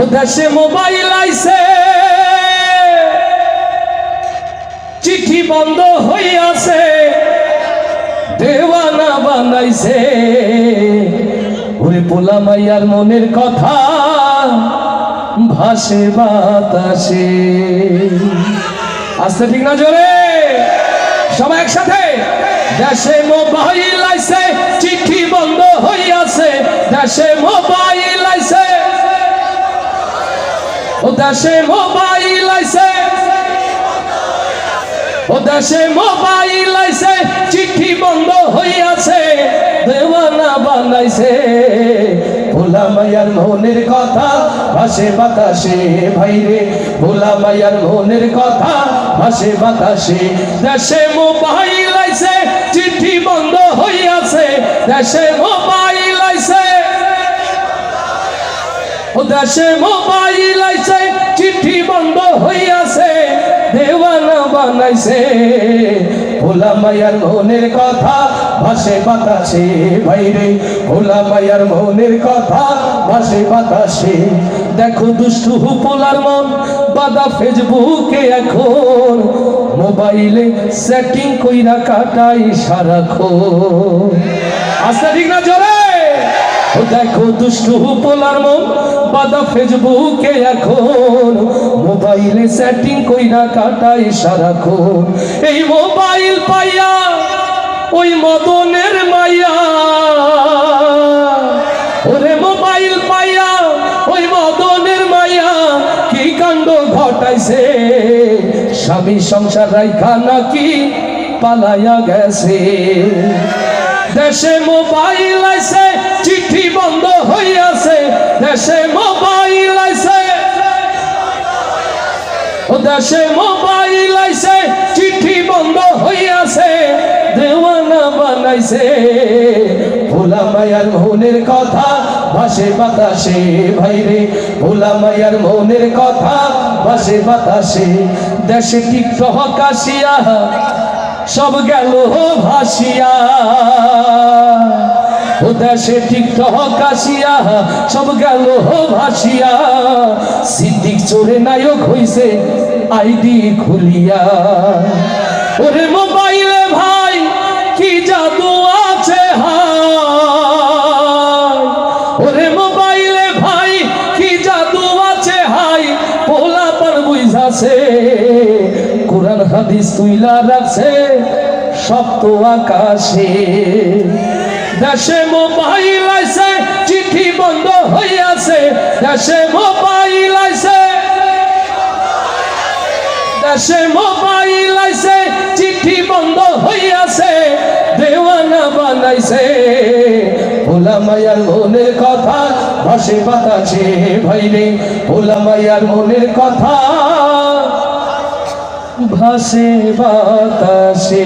ও দেশে মোবাইল আইছে। চিঠি বন্ধ হইয়াছে। দেওয়ানা বানাইছে। ওরে পোলা মাইয়ার মনের কথা ভাসে বাতাসে। আসতে ঠিক না জোরে? সবাই একসাথে? দেশে মোবাইল আইছে, চিঠি বন্ধ হইয়াছে। দেশে মোবাইল আইছে ও দেশে মোবাইল আইছে। ও দেশে মোবাইল আইছে, চিঠি বন্ধ হইয়াছে, দেওয়ানা বানাইছে। ভোলা মায়ার মনের কথা, ভাসে বাতাসে ভাইরে। ভোলা মায়ার মনের কথা, ভাসে বাতাসে। দেশে মোবাইল আইছে, চিঠি বন্ধ হইয়াছে, দেশে মোবাইল আইছে। দেশে মোবাইল আইছে, চিঠি বন্ধ হইয়াছে, দেওয়ানা বানাইছে। ভোলা মায়ার মনের কথা ভাসে বাতাসে, ভাইরে, ভোলা মায়ার মনের কথা ভাসে বাতাসে। দেখো দুষ্টু পোলার মন, বাদা ফেসবুকে এখন। মোবাইলে সেটিং কইরা কাটাই সারাক্ষণ। আচ্ছা ঠিক না, জোরে? দেখো দুষ্টু পোলার মন, বাদা ফেসবুকে এখন। মোবাইলে সেটিং কইরা কাটাই সারাক্ষণ। এই মোবাইল পাইয়া, ওই মদনের মাইয়া। ওরে মোবাইল পাইয়া, ওই মদনের মাইয়া, কি কাণ্ড ঘটাইছে? স্বামী সংসার রাইখা নাকি পালাইয়া গেছে। দেশে মোবাইল আইছে, চিঠি বন্ধ হইয়াছে। দেশে মোবাইল আইছে। দেশে মোবাইল আইছে, চিঠি বন্ধ হইয়াছে। দেওয়ানা বানাইছে। ভোলা মায়ার মনের কথা ভাসে বাতাসে ভাইরে ভোলা মায়ার মনের কথা। ভাসে বাতাসে, দেশে টিকটক আসিয়া সব গেল ভাসিয়া। ও দেশে টিকটক আসিয়া সব গেল ভাসিয়া। সিদ্দিক চোরে নায়ক হইছে, আইডি খুলিয়া। ওরে মোবাইলে ভাই, কি জাদু পোলা পর বুঝাছে, কোরআন হাদিস তুইলা রাখছে সপ্ত আকাশে। দেশে মোবাইল আইছে, চিঠি বন্ধ হইয়াছে। দেশে মোবাইল আইছে, দেশে মোবাইল আইছে, চিঠি বন্ধ হইয়াছে। দেওয়ানা বানাইছে। ভোলা মায়ার মনের কথা ভাসে বাতাসে ভাইরে ভোলা মায়ার মনের কথা ভাসে বাতাসে।